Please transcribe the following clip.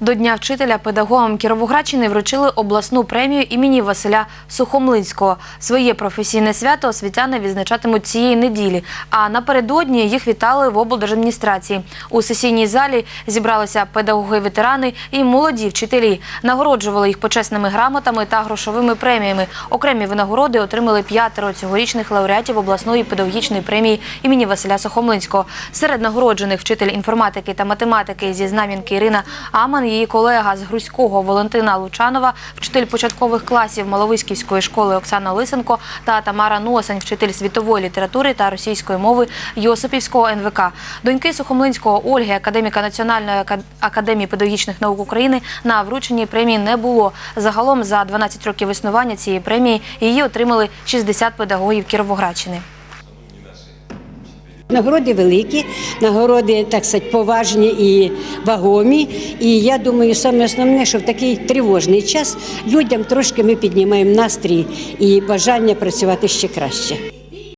До Дня вчителя педагогам Кіровоградщини вручили обласну премію імені Василя Сухомлинського. Своє професійне свято освітяни відзначатимуть цієї неділі. А напередодні їх вітали в облдержадміністрації. У сесійній залі зібралися педагоги-ветерани і молоді вчителі. Нагороджували їх почесними грамотами та грошовими преміями. Окремі винагороди отримали п'ятеро цьогорічних лауреатів обласної педагогічної премії імені Василя Сухомлинського. Серед нагороджених вчитель інформатики та математики зі Знам'янки Ірина Аман, її колега з Грузького Валентина Лучанова, вчитель початкових класів Маловиськівської школи Оксана Лисенко та Тамара Носень, вчитель світової літератури та російської мови Йосипівського НВК. Доньки Сухомлинського Ольги, академіка Національної ака- академії педагогічних наук України, на врученні премії не було. Загалом за 12 років існування цієї премії її отримали 60 педагогів Кіровоградщини. Нагороди великі, нагороди, так сказати, поважні і вагомі. І я думаю, саме основне, що в такий тривожний час людям трошки ми піднімаємо настрій і бажання працювати ще краще.